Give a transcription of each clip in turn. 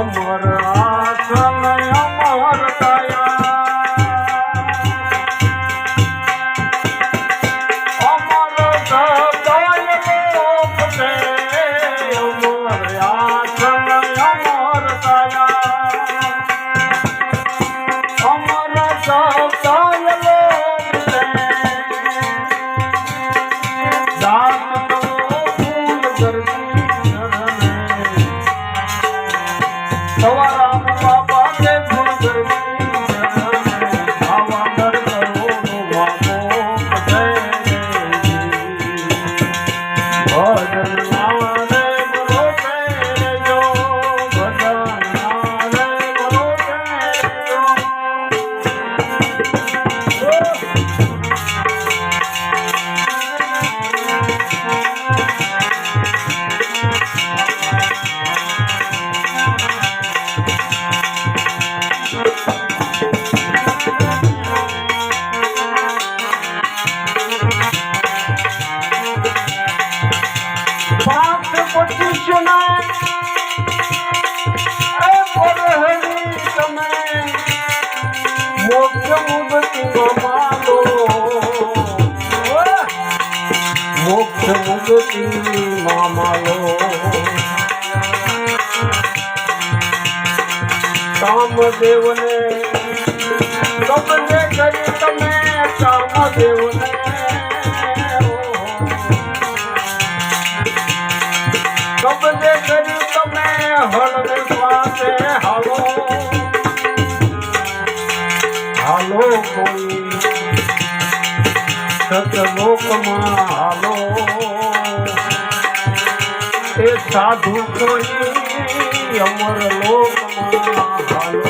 અમર emocional. હાલો એ સાધુ કોઈ અમર લોકમાં હાલો.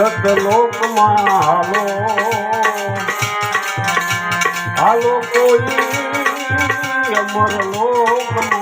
સતલોકમાં હાલો. હાલો કોઈ અમર લોકમાં.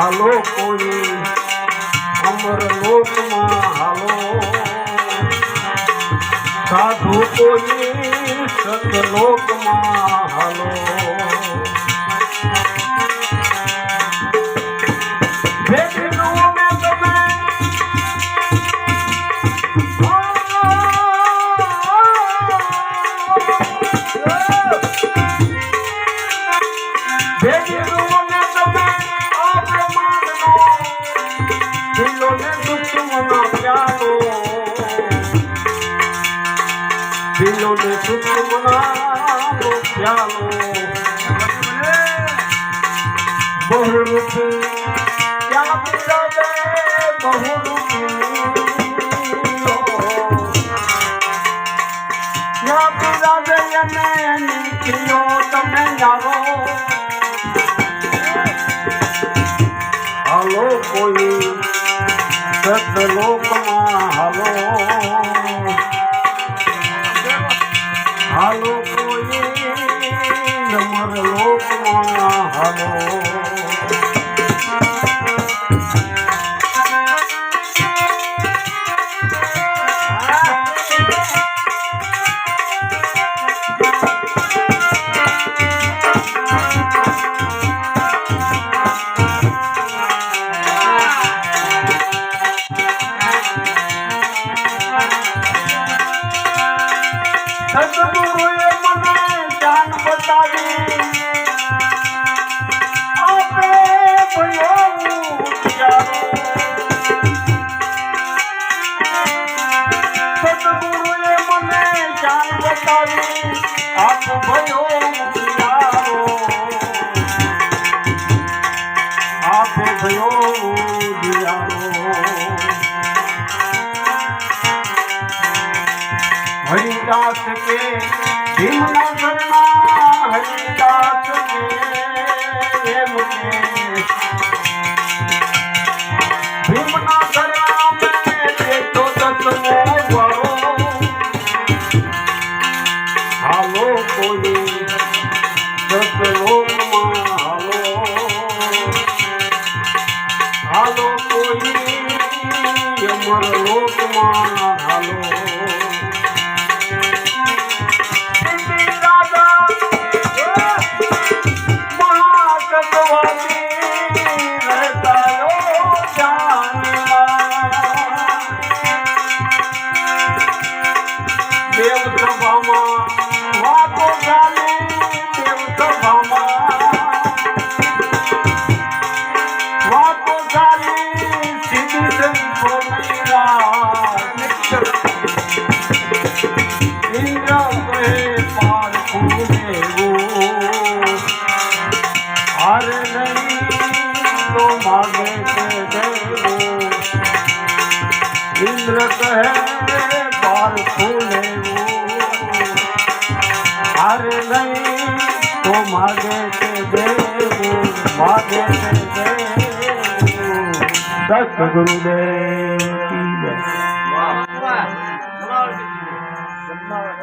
હાલો કોઈ અમર લોકમાં હાલો. સાધુ કોઈ સતલોકમાં હાલો. દિલોને સુખ પ્યારો બહુરૂપી ક્યાં બિરાજે બહુરૂપી. ક્યાં બિરાજે અને એની તમે જાણો? સદગુરુએ મને જ્ઞાન બતાવી આપે ભયો. સદગુરુએ મને જ્ઞાન બતાવી આપ ભયો. આપ ભયો ઉજ્જારો. હરિદાસ કે ભીમના શરણા હરિદાસ કે એમ દેવ સભામાં વાતો ચાલી દેવ. ઇન્દ્ર કહે પાર ફૂલેવું. હાર નહીં તો માગે છે દેવું. ઇન્દ્ર કહે પાર ફૂલેવું. માગે છે દેવું માગે છે. દેવું દસ ગુરુદેવ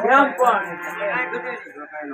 કેમ પણ?